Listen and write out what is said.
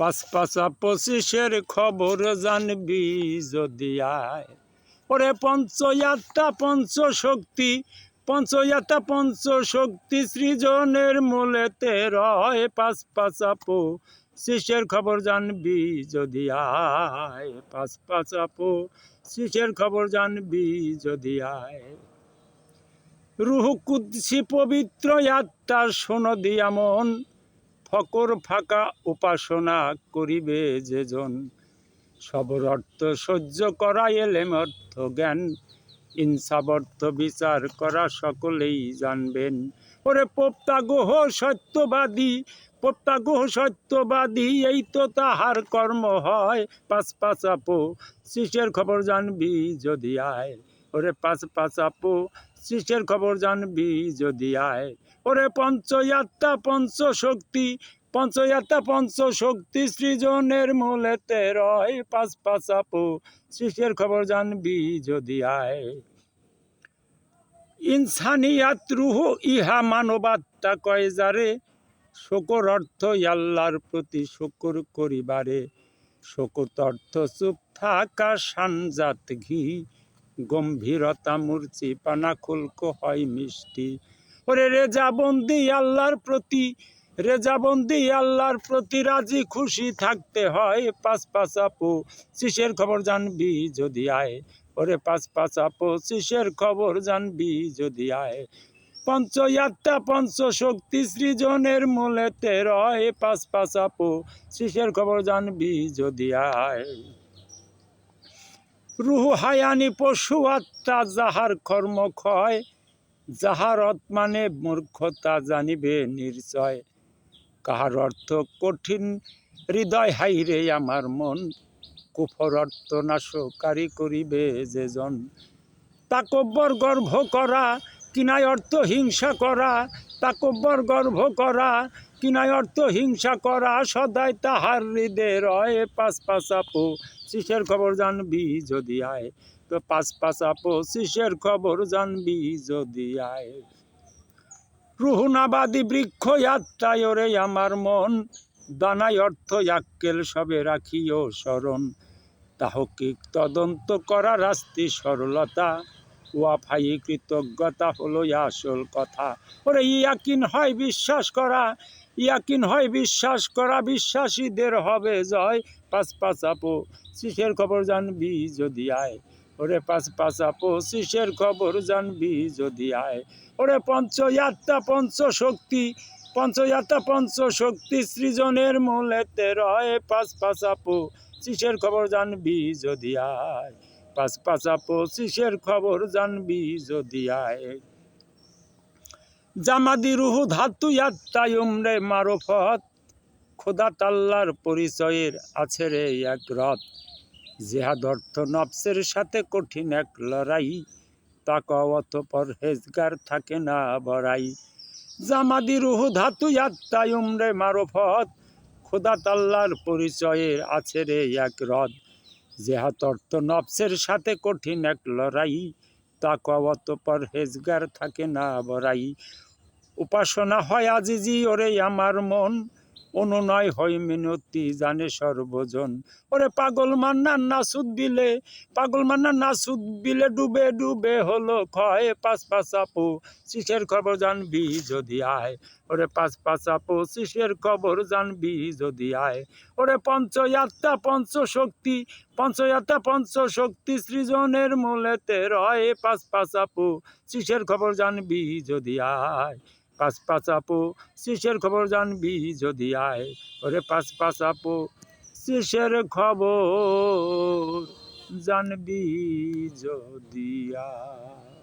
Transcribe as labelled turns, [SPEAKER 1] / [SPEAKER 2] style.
[SPEAKER 1] পাঁচ পাঁচা পঁচিশের খবর জানবি যদি আয় ওরে পঞ্চয়াত্তা পঞ্চ শক্তি পঞ্চয়াত্তা পঞ্চ শক্তি সৃজনের মূলেতে রয় পাঁচ পাঁচা পঁচিশের খবর জানবি যদি আয় পাঁচ পাঁচা পঁচিশের খবর জানবি যদি আয় রুহ কুদ্সি পবিত্র আত্মার সনদি এমন ফকর ফাঁকা উপাসনা করিবে যেজন। সবর অর্থ সহ্য করা এলেম অর্থ জ্ঞান। ইনসাব অর্থ বিচার করা সকলেই জানবেন। ওরে পোপ্তাগোহ সত্যবাদী পোপ্তাগোহ সত্যবাদী, এই তো তাহার কর্ম হয়। পাঁচ পাঁচ আপো শিশের খবর জানবি যদি আয়। ওরে পাঁচ পাঁচ আপো শিশের খবর জানবি যদি আয়? ওরে পঞ্চয়াত্তা পঞ্চ শক্তি পঞ্চয়াত্তা পঞ্চ শক্তি সৃজনের মূলেতে রয় পাঁচ পাঁচ আপো শিশের খবর জানবি যদি আয়? ইনসানিয়াত রুহ ইহা মানবাত্মা কয় যারে, শকর অর্থ আল্লাহর প্রতি শকর করিবারে। শকর অর্থ চুপ থাকা সানজাত ঘি। গম্ভীরতা মূর্তি পানা খুলক হয় মিষ্টি। ওরে রেজাবন্দি আল্লাহর প্রতি, রেজাবন্দি আল্লাহর প্রতি রাজি খুশি থাকতে হয় পাঁচ পাঁচ আপু শিশের খবর জানবি যদি আয়, ওরে পাঁচ পাঁচ আপু শিশের খবর জানবি যদি আয়। পঞ্চয়াত্তা পঞ্চ শক্তি সৃজনের মূলেতে রয় পাঁচ পাঁচ আপু শিশের খবর জানবি যদি আয়। রুহ হায়ানি পশু আত্মা যাহার কর্ম ক্ষয়, যাহার মানে মূর্খতা জানিবে নির্চয় কাহার অর্থ কঠিন, হৃদয় হাইরে আমার মন, কুফর অর্থ নাশকারী করিবে যেজন তাকব্বর গর্ভ করা কিনায় অর্থ হিংসা করা তাকব্বর গর্ভ করা কিনায় অর্থ হিংসা করা, সদাই তাহার হৃদয় রয় পাঁচ আপু। শিশের খবর জানবি যদি আয়, তো পাঁচ আপু শিশের খবর জানবি যদি আয়। রুহুনাবাদী বৃক্ষ যাত্রায় ওরে আমার মন দানায় অর্থ আক্কেল সবে রাখিও স্মরণ তাহকিক তদন্ত করা রাস্তি সরলতা ওয়াফাই কৃতজ্ঞতা হলো ই আসল কথা। ওরে, ইয়াকিন হয় বিশ্বাস করা, ইয়াকিন হয় বিশ্বাস করা, বিশ্বাসীদের হবে জয়। পাঁচ পাঁচ আপো শিশের খবর জানবি যদি আয়? ওরে, পাঁচ পাঁচ আপো শিশের খবর জানবি যদি আয়? ওরে পঞ্চয়াত্তা পঞ্চ শক্তি পঞ্চয়াত্তা পঞ্চ শক্তি সৃজনের মূলেতে রয়। পাঁচ পাঁচ আপো শিশের খবর জানবি যদি আয়? পাঁচ পাঁচ আপো শিশের খবর জানবি যদি আয়। জামাদি রুহু ধাতু আত্মায় উমরে মারফত, খোদা তাল্লার পরিচয়ের আছে রে এক রথ। জেহাদ অর্থ নফসের সাথে কঠিন এক লড়াই তাকা অতপর হেজগার থাকে না বড়াই। জামাদি রুহু ধাতু আত্মায় উমরে মারফত, খোদা তাল্লার পরিচয়ের আছে রে এক রথ। জেহাদ অর্থ নফসের সাথে কঠিন এক লড়াই তাকা অত হেজগার থাকে না বড়াই। উপাসনা হয় আজিজি ওরে আমার মন অনুনয় হয় মিনতি জানে সর্বজন। ওরে পাগল মান্না নাসুদ বিলে, পাগল মান্না নাসুদ বিলে ডুবে ডুবে হলো ক্ষয় পাঁচ আপু। শিশের খবর জানবি যদি আয়, ওরে পাঁচ আপু শিশের খবর জানবি যদি আয়। ওরে পঞ্চয়াত্তা পঞ্চ শক্তি পঞ্চয়াত্তা পঞ্চ শক্তি সৃজনের মূলেতে রয় পাঁচ আপু। শিশের খবর জানবি যদি আয় পাঁচ পাঁচ আপু শিশের খবর জানবি যদি আয়। ওরে পাঁচ পাঁচ আপু শিশের খবর জানবি যদি আয়।